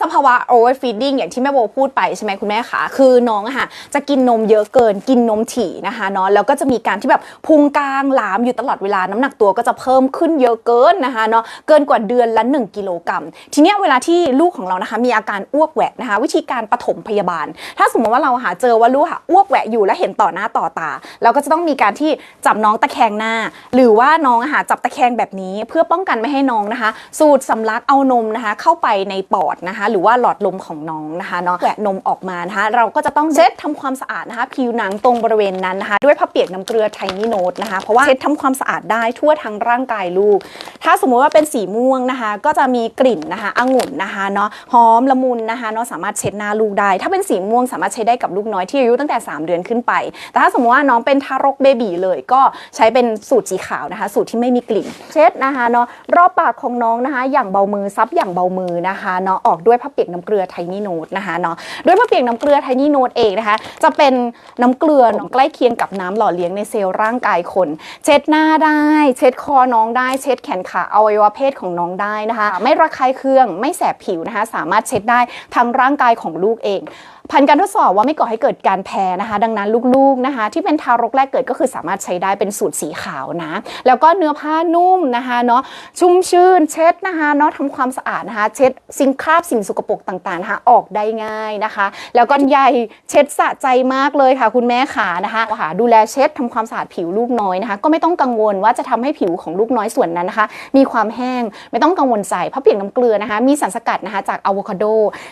สภาวะ overfeeding อย่างที่แม่โบพูดไปใช่ไหมคุณแม่คะคือน้องอะค่ะจะกินนมเยอะเกินกินนมถี่นะคะเนาะแล้วก็จะมีการที่แบบพุงกลางหลามอยู่ตลอดเวลาน้ำหนักตัวก็จะเพิ่มขึ้นเยอะเกินนะคะเนาะเกินกว่าเดือนละ1กิโลกรัมทีเนี้ยเวลาที่ลูกของเรานะคะมีอาการอ้วกแหวะนะคะวิธีการปฐมพยาบาล ถ้าสมมติว่าเราหาเจอว่าลูกค่ะอ้วกแหวะอยู่แล้วเห็นต่อหน้าต่อตา เราก็จะต้องมีการที่จับน้องตะแคงหน้า หรือว่าน้องอะค่ะจับตะแคงแบบนี้ เพื่อป้องกันไม่ให้น้องนะคะ สูดสำลักเอานมนะคะ เข้าไปในปอดนะคะหรือว่าหลอดลมของน้องนะคะเนาะแหวะนมออกมานะคะเราก็จะต้องเช็ดทำความสะอาดนะคะผิวหนังตรงบริเวณนั้นนะคะ ด้วยผ้าเปียกน้ำเกลือไทนี่โนตนะคะเพราะว่าเช็ดทำความสะอาดได้ทั่วทั้งร่างกายลูก ถ้าสมมุติว่าเป็นสีม่วงนะคะ ก็จะมีกลิ่นนะคะองุ่นนะคะเนาะหอมละมุนนะคะเนาะสามารถเช็ดหน้าลูกได้ ถ้าเป็นสีม่วงสามารถใช้ได้กับลูกน้อยที่อายุตั้งแต่ 3 เดือนขึ้นไป แต่ถ้าสมมติว่าน้องเป็นทารกเบบีเลยก็ใช้เป็นสูตรสีขาวนะคะ สูตรที่ไม่มีกลิ่น เช็ดนะคะเนาะรอบปากของน้องนะคะ อย่างเบามือซับอย่างเบามือนะคะเนาะออกด้วยผ้าเปียกน้ำเกลือไทนี่โนตนะคะเนาะด้วยผ้าเปียกน้ำเกลือไทนี่โนตเองนะคะ จะเป็นน้ำเกลือใกล้เคียงกับน้ำหล่อเลี้ยงในเซลล์ร่างกายคน เช็ดหน้าได้ เช็ดคอน้องได้ เช็ดแขนขาอวัยวะเพศของน้องได้นะคะ ไม่ระคายเคืองไม่แสบผิวนะคะ สามารถเช็ดได้ทั้งร่างกายของลูกเองผ่านการทดสอบว่าไม่ก่อให้เกิดการแพ้นะคะ ดังนั้นลูกๆนะคะ ที่เป็นทารกแรกเกิดก็คือสามารถใช้ได้เป็นสูตรสีขาวนะ แล้วก็เนื้อผ้านุ่มนะคะเนาะชุ่มชื่นเช็ดนะคะเนาะทำความสะอาดนะคะ เช็ดสิ่งคราบสิ่งสกปรกต่างๆนะคะออกได้ง่ายนะคะ แล้วก็ใหญ่เช็ดสะใจมากเลยค่ะ คุณแม่ขานะคะค่ะดูแลเช็ดทำความสะอาดผิวลูกน้อยนะคะ ก็ไม่ต้องกังวลว่าจะทำให้ผิวของลูกน้อยส่วนนั้นนะคะ มีความแห้งไม่ต้องกังวลใจเพราะเปียกน้ำเกลือนะคะ มีสารสกัดนะคะจากอะโวคาโด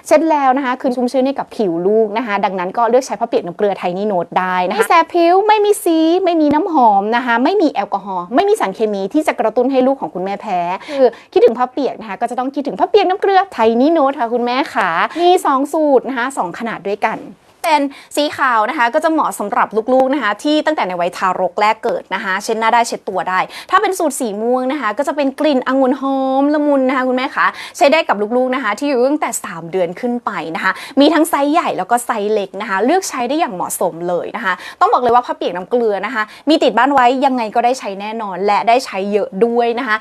เช็ดแล้วนะคะ คืนชุ่มชื้นให้กับผิวลูกนะคะ ดังนั้นก็เลือกใช้ผ้าเปียกน้ำเกลือไทนี่โนตได้นะคะไม่แสบผิวไม่มีซีไม่มีน้ำหอมนะคะ ไม่มีแอลกอฮอล์ไม่มีสารเคมีที่จะกระตุ้นให้ลูกของคุณแม่แพ้คือคิดถึงผ้าเปียกนะคะก็จะต้องคิดถึงผ้าเปียกน้ำเกลือไทนี่โนตค่ะคุณแม่ขามีสองสูตรนะคะสองขนาดด้วยกันเป็นสีขาวนะคะก็จะเหมาะสำหรับลูกๆนะคะที่ตั้งแต่ในวัยทารกแรกเกิดนะคะเช็ดหน้าได้เช็ดตัวได้ ถ้าเป็นสูตรสีม่วงนะคะ ก็จะเป็นกลิ่นองุ่นหอมละมุนนะคะคุณแม่คะใช้ได้กับลูกๆนะคะ ที่อยู่ตั้งแต่ 3 เดือนขึ้นไปนะคะ มีทั้งไซส์ใหญ่แล้วก็ไซส์เล็กนะคะ เลือกใช้ได้อย่างเหมาะสมเลยนะคะ ต้องบอกเลยว่าผ้าเปียกน้ำเกลือนะคะ มีติดบ้านไว้ยังไงก็ได้ใช้แน่นอน และได้ใช้เยอะด้วยนะคะ